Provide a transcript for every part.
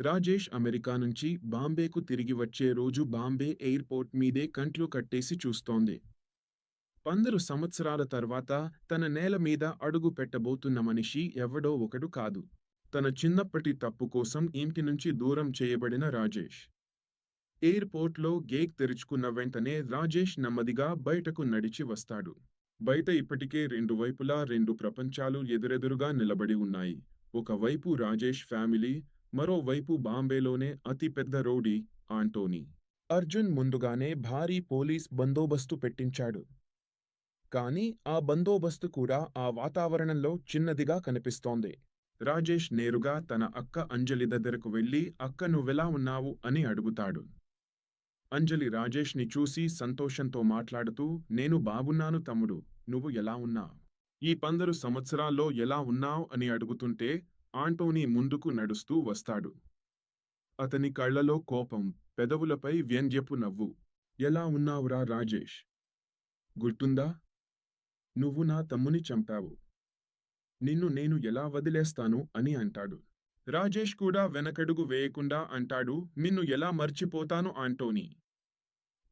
Rajesh America నుంచి బాంబేకు తిరిగి వచ్చే రోజు బాంబే ఎయిర్పోర్ట్ మీదే కంట్లు కట్టేసి చూస్తోంది. పందరు సంవత్సరాల తర్వాత తన నేల మీద అడుగు పెట్టబోతున్న మనిషి ఎవడో ఒకడు కాదు. తన చిన్నప్పటి తప్పు కోసం ఇంటి నుంచి దూరం చేయబడిన రాజేష్. ఎయిర్పోర్ట్లో గేట్ తెరుచుకున్న వెంటనే రాజేష్ నెమ్మదిగా బయటకు నడిచి వస్తాడు. బయట ఇప్పటికే రెండు వైపులా రెండు ప్రపంచాలు ఎదురెదురుగా నిలబడి ఉన్నాయి. ఒకవైపు రాజేష్ ఫ్యామిలీ మరోవైపు బాంబేలోనే అతిపెద్ద రౌడీ ఆంటోనీ. అర్జున్ ముందుగానే భారీ పోలీస్ బందోబస్తు పెట్టించాడు. కాని ఆ బందోబస్తు కూడా ఆ వాతావరణంలో చిన్నదిగా కనిపిస్తోంది. రాజేష్ నేరుగా తన అక్క అంజలి దగ్గరకు వెళ్ళి అక్క నువ్వెలా ఉన్నావు? అని అడుగుతాడు. అంజలి రాజేష్ని చూసి సంతోషంతో మాట్లాడుతూ నేను బాగున్నాను తమ్ముడు. నువ్వు ఎలా ఉన్నావు? ఈ పందరు సంవత్సరాల్లో ఎలా ఉన్నావు? అని అడుగుతుంటే ఆంటోనీ ముందుకు నడుస్తూ వస్తాడు. అతని కళ్ళలో కోపం పెదవులపై వ్యంగ్యపు నవ్వు. ఎలా ఉన్నావురా రాజేష్? గుర్తుందా? నువ్వు నా తమ్ముని చంపావు. నిన్ను నేను ఎలా వదిలేస్తాను? అని అంటాడు. రాజేష్ కూడా వెనకడుగు వేయకుండా అంటాడు నిన్ను ఎలా మర్చిపోతాను ఆంటోనీ?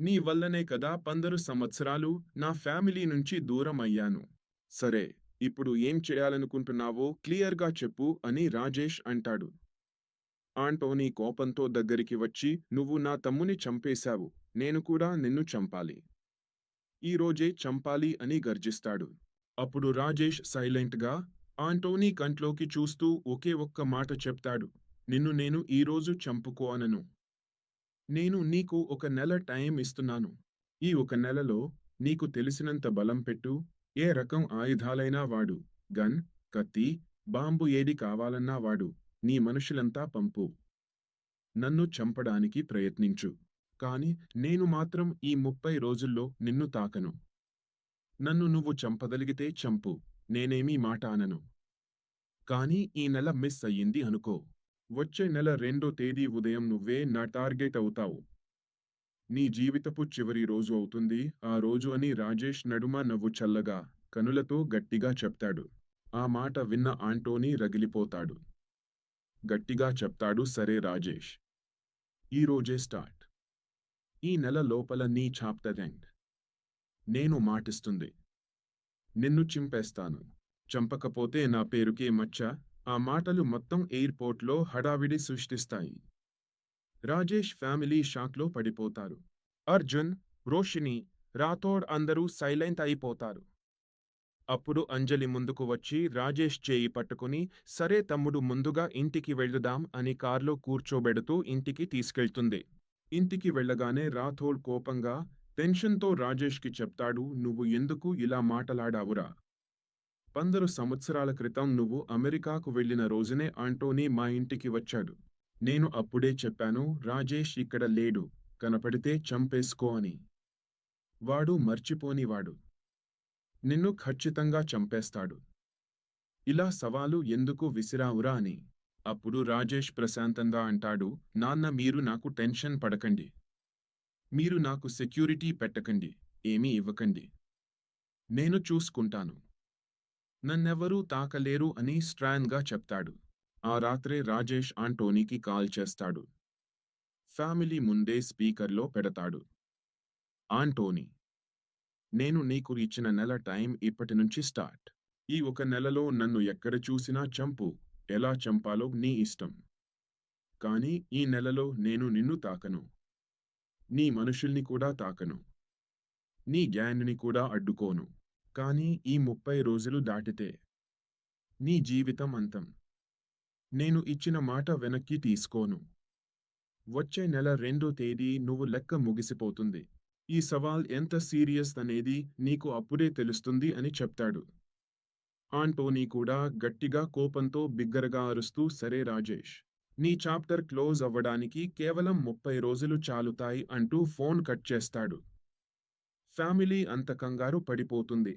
నీ వల్లనే కదా పందరు సంవత్సరాలు నా ఫ్యామిలీ నుంచి దూరం అయ్యాను సరే ఇప్పుడు ఏం చేయాలనుకుంటున్నావో క్లియర్గా చెప్పు అని రాజేష్ అంటాడు. ఆంటోనీ కోపంతో దగ్గరికి వచ్చి నువ్వు నా తమ్ముని చంపేశావు. నేను కూడా నిన్ను చంపాలి. ఈ రోజే చంపాలి అని గర్జిస్తాడు. అప్పుడు రాజేష్ సైలెంట్గా ఆంటోనీ కంట్లోకి చూస్తూ ఒకే ఒక్క మాట చెప్తాడు. నిన్ను నేను ఈరోజు చంపుకోనను నేను నీకు ఒక నెల టైం ఇస్తున్నాను. ఈ ఒక నెలలో నీకు తెలిసినంత బలం పెట్టు. ఏ రకం ఆయుధాలైనా వాడు? గన్ కత్తి బాంబు ఏది కావాలన్నా వాడు. నీ మనుషులంతా పంపు. నన్ను చంపడానికి ప్రయత్నించు. కాని నేను మాత్రం ఈ ముప్పై రోజుల్లో నిన్ను తాకను. నన్ను నువ్వు చంపదలిగితే చంపు. నేనేమీ మాట అనను. కాని ఈ నెల మిస్ అయ్యింది అనుకో. వచ్చే నెల రెండో తేదీ ఉదయం నువ్వే నా టార్గెట్ అవుతావు. నీ జీవితపు చివరి రోజు అవుతుంది. ఆ రోజు అని రాజేష్ నడుమ నవ్వు చల్లగా కనులతో గట్టిగా చెప్తాడు. ఆ మాట విన్న ఆంటోనీ రగిలిపోతాడు. గట్టిగా చెప్తాడు సరే రాజేష్. ఈ రోజే స్టార్ట్. ఈ నెల లోపల నీ చాప్టర్ ఎండ్. నేను మాటిస్తుంది. నిన్ను చింపేస్తాను. చంపకపోతే నా పేరుకే మచ్చ. ఆ మాటలు మొత్తం ఎయిర్పోర్ట్లో హడావిడి సృష్టిస్తాయి. రాజేష్ ఫ్యామిలీ షాక్లో పడిపోతారు. అర్జున్ రోషిని రాథోడ్ అందరూ సైలెంట్ అయిపోతారు. అప్పుడు అంజలి ముందుకు వచ్చి రాజేష్ చేయి పట్టుకుని సరే తమ్ముడు ముందుగా ఇంటికి వెళ్దుదాం అని కార్లో కూర్చోబెడుతూ ఇంటికి తీసుకెళ్తుంది. ఇంటికి వెళ్ళగానే రాథోడ్ కోపంగా టెన్షన్తో రాజేష్కి చెప్తాడు నువ్వు ఎందుకు ఇలా మాటలాడావురా? పందరు సంవత్సరాల క్రితం నువ్వు అమెరికాకు వెళ్ళిన రోజునే ఆంటోనీ మా ఇంటికి వచ్చాడు. నేను అప్పుడే చెప్పాను రాజేష్ ఇక్కడ లేడు కనపడితే చంపేసుకో అని. వాడు మర్చిపోనివాడు. నిన్ను ఖచ్చితంగా చంపేస్తాడు. ఇలా సవాలు ఎందుకు విసిరావురా అని. అప్పుడు రాజేష్ ప్రశాంతంగా అంటాడు నాన్న మీరు నాకు టెన్షన్ పడకండి. మీరు నాకు సెక్యూరిటీ పెట్టకండి ఏమీ ఇవ్వకండి. నేను చూసుకుంటాను. నన్నెవరూ తాకలేరు అని స్ట్రాన్గా చెప్తాడు. ఆ రాత్రే రాజేష్ ఆంటోనీకి కాల్ చేస్తాడు. ఫ్యామిలీ ముందే స్పీకర్లో పెడతాడు. ఆంటోనీ నేను నీకు ఇచ్చిన నెల టైం ఇప్పటి నుంచి స్టార్ట్. ఈ ఒక నెలలో నన్ను ఎక్కడ చూసినా చంపు. ఎలా చంపాలో నీ ఇష్టం. కానీ ఈ నెలలో నేను నిన్ను తాకను. నీ మనుషుల్ని కూడా తాకను. నీ గ్యాంగ్ని కూడా అడ్డుకోను. కానీ ఈ ముప్పై రోజులు దాటితే నీ జీవితం అంతం. నేను ఇచ్చిన మాట వెనక్కి తీసుకోను. వచ్చే నెల రెండో తేదీ నువ్వు లెక్క ముగిసిపోతుంది. ఈ సవాల్ ఎంత సీరియస్ అనేది నీకు అప్పుడే తెలుస్తుంది అని చెప్తాడు. ఆంటోనీ కూడా గట్టిగా కోపంతో బిగ్గరగా అరుస్తూ సరే రాజేష్ నీ చాప్టర్ క్లోజ్ అవ్వడానికి కేవలం ముప్పై రోజులు చాలుతాయి అంటూ ఫోన్ కట్ చేస్తాడు. ఫ్యామిలీ అంత కంగారు పడిపోతుంది.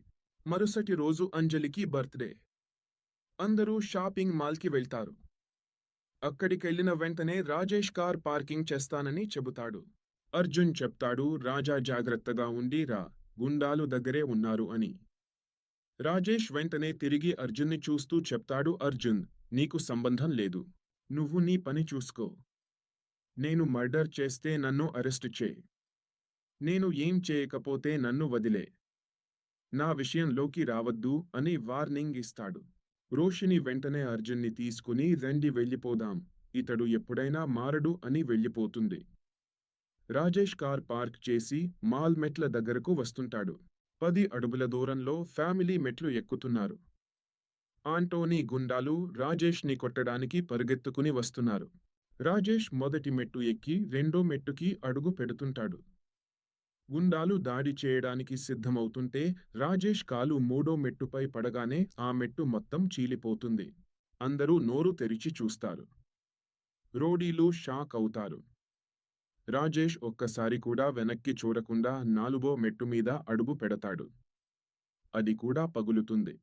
మరుసటి రోజు అంజలికి బర్త్డే. అందరూ షాపింగ్ మాల్కి వెళ్తారు. అక్కడికెళ్ళిన వెంటనే రాజేష్ కార్ పార్కింగ్ చేస్తానని చెబుతాడు. అర్జున్ చెప్తాడు రాజా జాగ్రత్తగా ఉండి రా గుండాలు దగ్గరే ఉన్నారు అని. రాజేష్ వెంటనే తిరిగి అర్జున్ని చూస్తూ చెప్తాడు అర్జున్ నీకు సంబంధం లేదు. నువ్వు నీ పని చూసుకో. నేను మర్డర్ చేస్తే నన్ను అరెస్టు చే. నేను ఏం చేయకపోతే నన్ను వదిలే. నా విషయంలోకి రావద్దు అని వార్నింగ్ ఇస్తాడు. రోషిని వెంటనే అర్జున్ని తీసుకుని రండి వెళ్ళిపోదాం. ఇతడు ఎప్పుడైనా మారడు అని వెళ్ళిపోతుంది. రాజేష్ కార్ పార్క్ చేసి మాల్ మెట్ల దగ్గరకు వస్తుంటాడు. పది అడుగుల దూరంలో ఫ్యామిలీ మెట్లు ఎక్కుతున్నారు. ఆంటోనీ గుండాలు రాజేష్ని కొట్టడానికి పరిగెత్తుకుని వస్తున్నారు. రాజేష్ మొదటి మెట్టు ఎక్కి రెండో మెట్టుకి అడుగు పెడుతుంటాడు. గుండాలు దాడి చేయడానికి సిద్ధమవుతుంటే రాజేష్ కాలు మూడో మెట్టుపై పడగానే ఆ మెట్టు మొత్తం చీలిపోతుంది. అందరూ నోరు తెరిచి చూస్తారు. రోడీలు షాక్ అవుతారు. రాజేష్ ఒక్కసారి కూడా వెనక్కి చూడకుండా నాలుగో మెట్టు మీద అడుగు పెడతాడు. అది కూడా పగులుతుంది.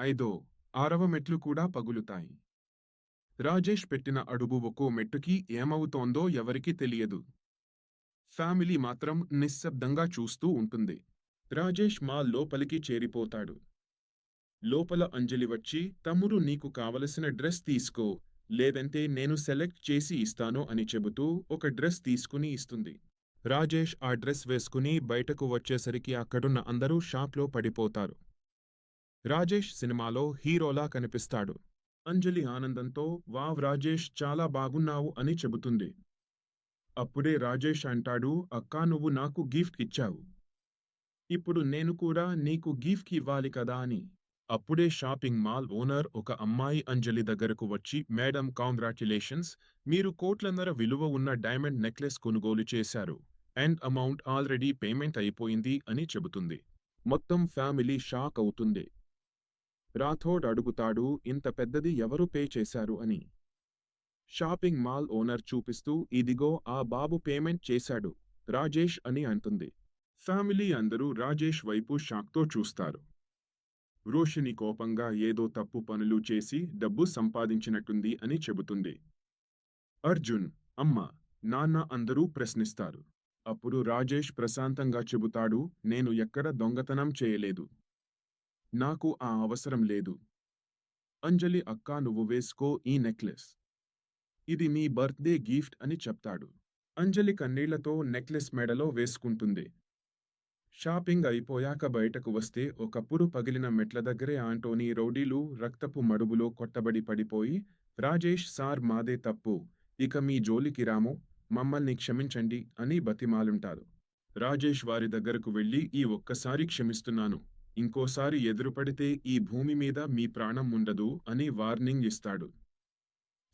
ఐదో ఆరవ మెట్లు కూడా పగులుతాయి. రాజేష్ పెట్టిన అడుగు ఒక్కో మెట్టుకి ఏమవుతోందో ఎవరికీ తెలియదు. ఫ్యామిలీ మాత్రం నిశ్శబ్దంగా చూస్తూ ఉంటుంది. రాజేష్ మా లోపలికి చేరిపోతాడు. లోపల అంజలి వచ్చి తమ్ముడు నీకు కావలసిన డ్రెస్ తీసుకో. లేదంటే నేను సెలెక్ట్ చేసి ఇస్తాను అని చెబుతూ ఒక డ్రెస్ తీసుకుని ఇస్తుంది. రాజేష్ ఆ డ్రెస్ వేసుకుని బయటకు వచ్చేసరికి అక్కడున్న అందరూ షాప్లో పడిపోతారు. రాజేష్ సినిమాలో హీరోలా కనిపిస్తాడు. అంజలి ఆనందంతో వావ్ రాజేష్ చాలా బాగున్నావు అని చెబుతుంది. అప్పుడే రాజేష్ అంటాడు అక్కా నువ్వు నాకు గిఫ్ట్ ఇచ్చావు ఇప్పుడు నేను కూడా నీకు గిఫ్ట్ ఇవ్వాలి కదా అని. అప్పుడే షాపింగ్ మాల్ ఓనర్ ఒక అమ్మాయి అంజలి దగ్గరకు వచ్చి మేడం కాంగ్రాచ్యులేషన్స్ మీరు కోట్లన్నర విలువ ఉన్న డైమండ్ నెక్లెస్ కొనుగోలు చేశారు. అండ్ అమౌంట్ ఆల్రెడీ పేమెంట్ అయిపోయింది అని చెబుతుంది. మొత్తం ఫ్యామిలీ షాక్ అవుతుంది. రాథోడ్ అడుగుతాడు ఇంత పెద్దది ఎవరు పే చేశారు? అని. షాపింగ్ మాల్ ఓనర్ చూపిస్తూ ఇదిగో ఆ బాబు పేమెంట్ చేశాడు. రాజేష్ అని అంటుంది. ఫ్యామిలీ అందరూ రాజేష్ వైపు షాక్తో చూస్తారు. రోషిని కోపంగా ఏదో తప్పు పనులు చేసి డబ్బు సంపాదించినట్టుంది అని చెబుతుంది. అర్జున్ అమ్మ నాన్న అందరూ ప్రశ్నిస్తారు. అప్పుడు రాజేష్ ప్రశాంతంగా చెబుతాడు నేను ఎక్కడ దొంగతనం చేయలేదు. నాకు ఆ అవసరం లేదు. అంజలి అక్కా నువ్వు వేసుకో ఈ నెక్లెస్. ఇది మీ బర్త్డే గిఫ్ట్ అని చెప్తాడు. అంజలి కన్నీళ్ళతో నెక్లెస్ మెడలో వేసుకుంటుంది. షాపింగ్ అయిపోయాక బయటకు వస్తే ఒకప్పుడు పగిలిన మెట్ల దగ్గరే ఆంటోనీ రౌడీలు రక్తపు మడుగులో కొట్టబడి పడిపోయి రాజేష్ సార్ మాదే తప్పు. ఇక మీ జోలికి రాము. మమ్మల్ని క్షమించండి అని బతిమాలుంటారు. రాజేష్ వారి దగ్గరకు వెళ్ళి ఈ ఒక్కసారి క్షమిస్తున్నాను. ఇంకోసారి ఎదురుపడితే ఈ భూమి మీద మీ ప్రాణం ఉండదు అని వార్నింగ్ ఇస్తాడు.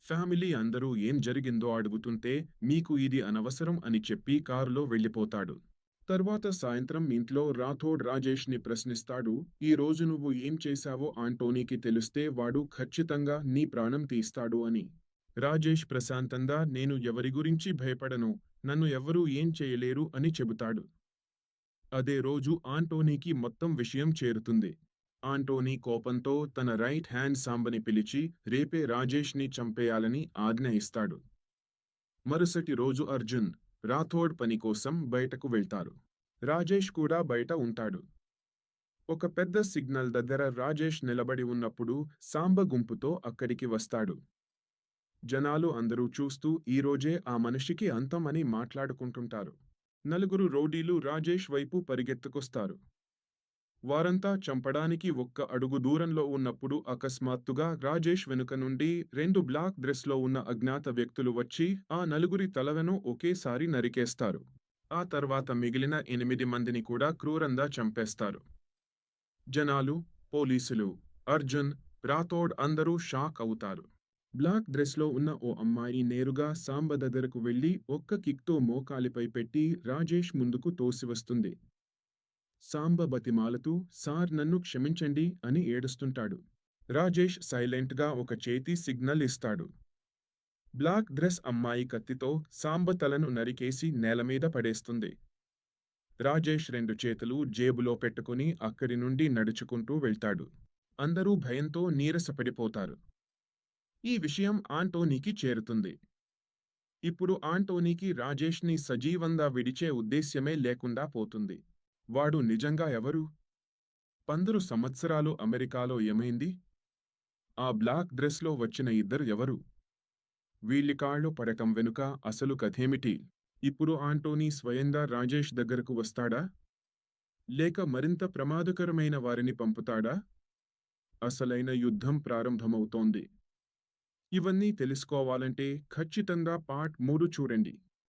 ఫ్యామిలీ అందరూ ఏం జరిగిందో అడుగుతుంటే మీకు ఇది అనవసరం అని చెప్పి కారులో వెళ్ళిపోతాడు. తర్వాత సాయంత్రం ఇంట్లో రాథోడ్ రాజేష్ని ప్రశ్నిస్తాడు ఈ రోజు నువ్వు ఏం చేశావో ఆంటోనీకి తెలిస్తే వాడు ఖచ్చితంగా నీ ప్రాణం తీస్తాడు అని. రాజేష్ ప్రశాంతంగా నేను ఎవరి గురించి భయపడను నన్ను ఎవరూ ఏం చేయలేరు అని చెబుతాడు. అదే రోజు ఆంటోనీకి మొత్తం విషయం చేరుతుంది. ఆంటోనీ కోపంతో తన రైట్ హ్యాండ్ సాంబని పిలిచి రేపే రాజేష్ని చంపేయాలని ఆజ్ఞ ఇస్తాడు. మరుసటి రోజు అర్జున్ రాథోడ్ పని కోసం బయటకు వెళ్తారు. రాజేష్ కూడా బయట ఉంటాడు. ఒక పెద్ద సిగ్నల్ దగ్గర రాజేష్ నిలబడి ఉన్నప్పుడు సాంబ గుంపుతో అక్కడికి వస్తాడు. జనాలు అందరూ చూస్తూ ఈరోజే ఆ మనిషికి అంతం అని మాట్లాడుకుంటుంటారు. నలుగురు రౌడీలు రాజేష్ వైపు పరిగెత్తుకొస్తారు. వారంతా చంపడానికి ఒక్క అడుగు దూరంలో ఉన్నప్పుడు అకస్మాత్తుగా రాజేష్ వెనుక నుండి రెండు బ్లాక్ డ్రెస్లో ఉన్న అజ్ఞాత వ్యక్తులు వచ్చి ఆ నలుగురి తలలను ఒకేసారి నరికేస్తారు. ఆ తర్వాత మిగిలిన ఎనిమిది మందిని కూడా క్రూరంగా చంపేస్తారు. జనాలు పోలీసులు అర్జున్ రాథోడ్ అందరూ షాక్ అవుతారు. బ్లాక్ డ్రెస్లో ఉన్న ఓ అమ్మాయి నేరుగా సాంబ దగ్గరకు వెళ్ళి ఒక్క కిక్తో మోకాలిపై పెట్టి రాజేష్ ముందుకు తోసివస్తుంది. సాంబ బతిమాలతూ సార్ నన్ను క్షమించండి అని ఏడుస్తుంటాడు. రాజేష్ సైలెంట్గా ఒక చేతి సిగ్నల్ ఇస్తాడు. బ్లాక్ డ్రెస్ అమ్మాయి కత్తితో సాంబ తలను నరికేసి నేలమీద పడేస్తుంది. రాజేష్ రెండు చేతులు జేబులో పెట్టుకుని అక్కడి నుండి నడుచుకుంటూ వెళ్తాడు. అందరూ భయంతో నీరసపడిపోతారు. ఈ విషయం ఆంటోనీకి చేరుతుంది. ఇప్పుడు ఆంటోనీకి రాజేష్ని సజీవంగా విడిచే ఉద్దేశ్యమే లేకుండా పోతుంది. వాడు నిజంగా ఎవరు? పందరు సంవత్సరాలు అమెరికాలో ఏమైంది? ఆ బ్లాక్ డ్రెస్లో వచ్చిన ఇద్దరు ఎవరు? వీళ్ళికాళ్ళు పడకం వెనుక అసలు కథేమిటి? ఇప్పుడు ఆంటోనీ స్వయంగా రాజేష్ దగ్గరకు వస్తాడా? లేక మరింత ప్రమాదకరమైన వారిని పంపుతాడా? అసలైన యుద్ధం ప్రారంభమవుతోంది. ఇవన్నీ తెలుసుకోవాలంటే ఖచ్చితంగా పార్ట్ మూడు చూడండి.